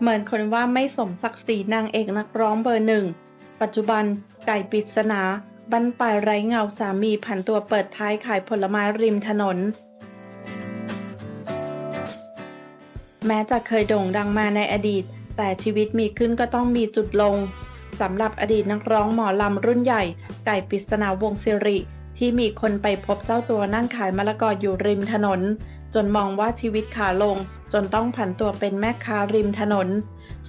เหมือนคนว่าไม่สมศักดิ์ศรีนางเอกนักร้องเบอร์หนึ่ง ปัจจุบันไก่ปริศนาบั้นปลายไร้เงาสามีผันตัวเปิดท้ายขายผลไม้ริมถนน แม้จะเคยโด่งดังมาในอดีต แต่ชีวิตมีขึ้นก็ต้องมีจุดลงสำหรับอดีตนักร้องหมอลำรุ่นใหญ่ ไก่ปริศนาวงศ์สิริ ที่มีคนไปพบเจ้าตัวนั่งขายมะละกออยู่ริมถนน จนมองว่าชีวิตขาลง จนต้องผันตัวเป็นแม่ค้าริมถนน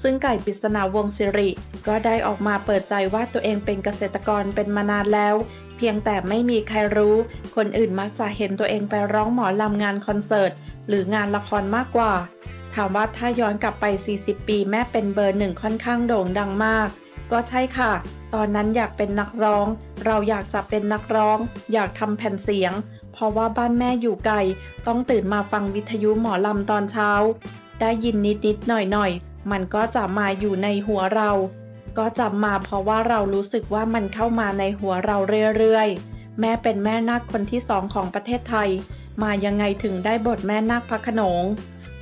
ซึ่งไก่ปริศนาวงศิริ ก็ได้ออกมาเปิดใจว่าตัวเองเป็นเกษตรกรเป็นมานานแล้ว เพียงแต่ไม่มีใครรู้ คนอื่นมักจะเห็นตัวเองไปร้องหมอลำงานคอนเสิร์ต หรืองานละครมากกว่า ถามว่าถ้าย้อนกลับไป 40 ปีแม่เป็นเบอร์หนึ่งค่อนข้างโด่งดังมาก ก็ใช่ค่ะ ตอนนั้นอยากเป็นนักร้อง เราอยากจะเป็นนักร้อง อยากทำแผ่นเสียง เพราะว่าบ้านแม่อยู่ไกล ต้องตื่นมาฟังวิทยุหมอลำตอนเช้า ได้ยินนิดๆหน่อยๆ มันก็จะมาอยู่ในหัวเรา ก็จะมาเพราะว่าเรารู้สึกว่ามันเข้ามาในหัวเราเรื่อยๆ แม่เป็นแม่นาคคนที่สองของประเทศไทย มายังไงถึงได้บทแม่นาคพระขนง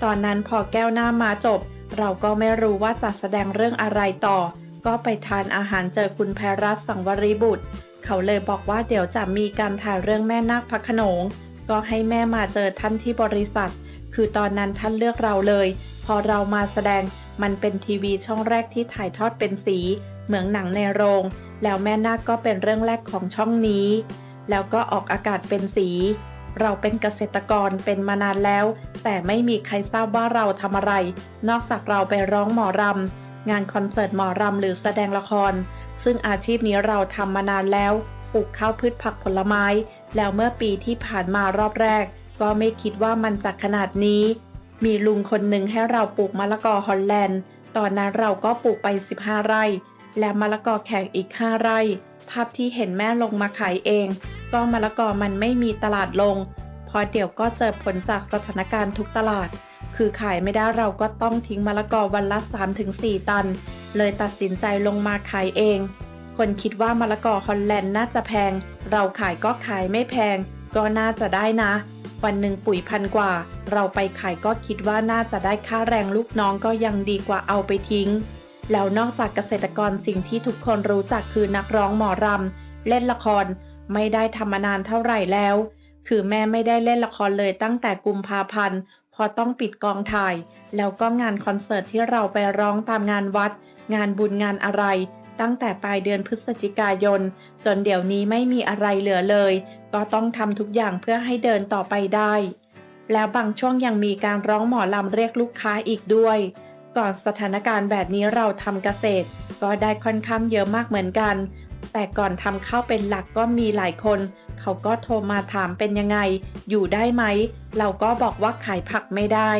ตอนนั้นพอแก้วหน้ามาจบ เราก็ไม่รู้ว่าจะแสดงเรื่องอะไรต่อ ก็ไปทานอาหารเจอคุณแพรรัตสังวรีบุตร เขาเลยบอกว่าเดี๋ยวจะมีการถ่ายเรื่องแม่นาคพะโขนง ก็ให้แม่มาเจอท่านที่บริษัท คือตอนนั้นท่านเลือกเราเลย พอเรามาแสดงมันเป็นทีวีช่องแรกที่ถ่ายทอดเป็นสี เหมือนหนังในโรง แล้วแม่นาคก็เป็นเรื่องแรกของช่องนี้ แล้วก็ออกอากาศเป็นสี เราเป็นเกษตรกรเป็นมานานแล้ว แต่ไม่มีใครทราบว่าเราทำอะไร นอกจากเราไปร้องหมอรำ งานคอนเสิร์ตหมอรำหรือแสดงละคร ซึ่งอาชีพนี้เราทำมานานแล้วปลูกข้าวพืชผักผลไม้ แล้วเมื่อปีที่ผ่านมารอบแรก ก็ไม่คิดว่ามันจะขนาดนี้ มีลุงคนหนึ่งให้เราปลูกมะละกอฮอลแลนด์ ตอนนั้นเราก็ปลูกไป 15 ไร่ และมะละกอแขกอีก 5 ไร่ ภาพที่เห็นแม่ลงมาขายเอง ก็มะละกอมันไม่มีตลาดลง พอเดี๋ยวก็เจอผลจากสถานการณ์ทุกตลาด คือขายไม่ได้เราก็ต้องทิ้งมะละกอวันละ 3-4 ตัน เลยตัดสินใจลงมาขายเอง คนคิดว่ามะละกอฮอลแลนด์น่าจะแพง เราขายก็ขายไม่แพง ก็น่าจะได้นะ วันหนึ่งปุ๋ยพันกว่า เราไปขายก็คิดว่าน่าจะได้ค่าแรงลูกน้องก็ยังดีกว่าเอาไปทิ้ง แล้วนอกจากเกษตรกรสิ่งที่ทุกคนรู้จักคือนักร้องหมอรำเล่นละครไม่ได้ทำมานานเท่าไหร่แล้ว คือแม่ไม่ได้เล่นละครเลยตั้งแต่กุมภาพันธ์ พอต้องปิดกองถ่าย แล้วก็งานคอนเสิร์ตที่เราไปร้องตามงานวัด งานบุญงานอะไร ตั้งแต่ปลายเดือนพฤศจิกายน จนเดี๋ยวนี้ไม่มีอะไรเหลือเลย ก็ต้องทำทุกอย่างเพื่อให้เดินต่อไปได้ แล้วบางช่วงยังมีการร้องหมอลำเรียกลูกค้าอีกด้วย ก่อนสถานการณ์แบบนี้เราทำเกษตร ก็ได้ค่อนข้างเยอะมากเหมือนกัน แต่ก่อนทำข้าวเป็นหลักก็มีหลายคน เขาก็โทรมาถามเป็นยังไง อยู่ได้ไหม เราก็บอกว่าขายผักไม่ได้